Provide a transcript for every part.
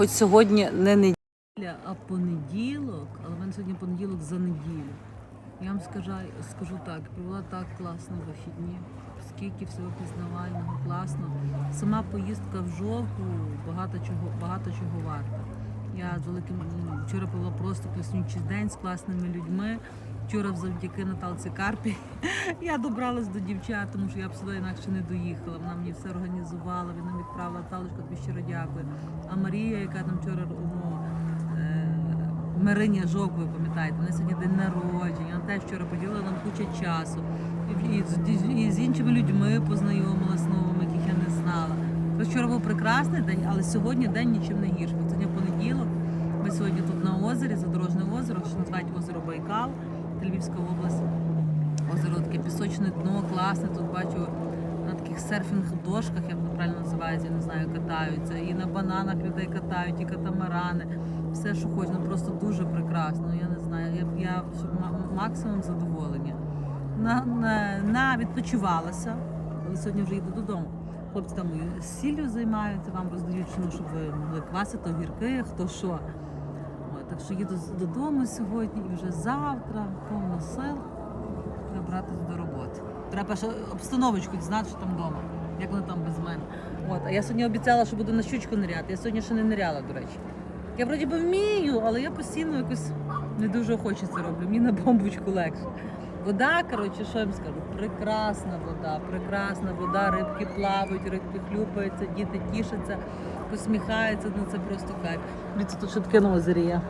Хоч сьогодні не неділя, а понеділок, але в мене сьогодні понеділок за неділю. Я вам скажу, скажу так, провела так класно вихідні, скільки всього пізнавального, класно. Сама поїздка в жовту багато чого, багато чого варта. Я з великим вчора провела просто класнючий день з класними людьми. Вчора завдяки Наталці Карпі я добралась до дівчат, тому що я б сюди інакше не доїхала. Вона мені все організувала, вона відправила Наталочка, тобі щиро дякую. А Марія, яка там вчора ну, е, Мариня Жок, ви пам'ятаєте, вона сьогодні день народження, вона теж вчора поділила нам кучу часу. І, і, з- і з іншими людьми познайомилась новими, яких я не знала. Тож вчора був прекрасний день, але сьогодні день нічим не гірший. Сьогодні понеділок. Ми сьогодні тут на озері, задорожне озеро, що називають озеро Байкал, Львівська область. Озеро таке пісочне дно, класне. Тут бачу на таких серфінг-дошках, як воно правильно називається, я не знаю, катаються. І на бананах людей катають, і катамарани. Все, що хочеш, ну просто дуже прекрасно. Я не знаю. Я, я максимум задоволення. На, на, на відпочивалася, але сьогодні вже йду додому. Хлопці там сіллю займаються, вам роздають, ну, щоб ви могли квасити огірки, хто що. Так що їду додому сьогодні і вже завтра повно сил треба до роботи. Треба ще обстановочку дізнати, що там вдома, як воно там без мене. От, а я сьогодні обіцяла, що буду на щучку ниряти. Я сьогодні ще не ниряла, до речі. Я вроді би вмію, але я постійно якось не дуже охоче це роблю. Мені на бомбочку легше. Вода, коротше, що я вам скажу, прекрасна вода, прекрасна вода, рибки плавають, рибки хлюпаються, діти тішаться, посміхаються, ну це просто кайф. Дивіться, тут таке на озері.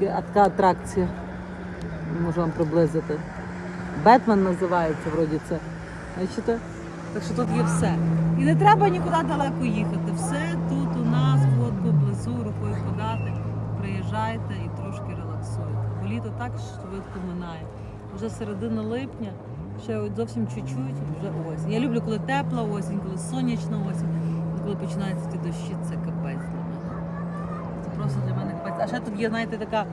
Така- Така атракція. Можу вам приблизити. Бетмен називається вроді це. Бачите? Так що тут є все. І не треба нікуди далеко їхати. Все тут у нас, от поблизу, рукою подати. Приїжджайте і трошки релаксуйте. Бо літо так швидко минає. Вже середина липня, ще зовсім чуть-чуть, вже осінь. Я люблю, коли тепла осінь, коли сонячна осінь, коли починаються ті дощі, це капець А ще тут є, знаєте, така.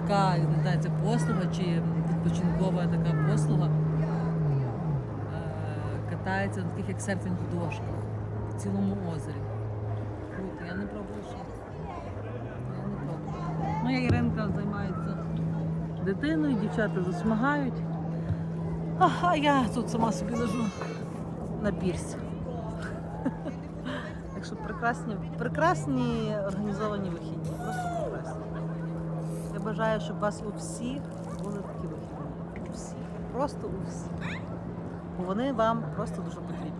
така, не знаю, це послуга чи відпочинкова така послуга. Е, Катається на таких як серфінг дошках в цілому озері. Круто, я не пробую ще. Я не пробую. Моя Іринка займається дитиною, дівчата засмагають. А, я тут сама собі лежу на пірсі. Що прекрасні, прекрасні організовані вихідні. Просто прекрасні. Я бажаю, щоб у вас у всіх були такі вихідні. У всіх. Просто у всіх. Бо вони вам просто дуже потрібні.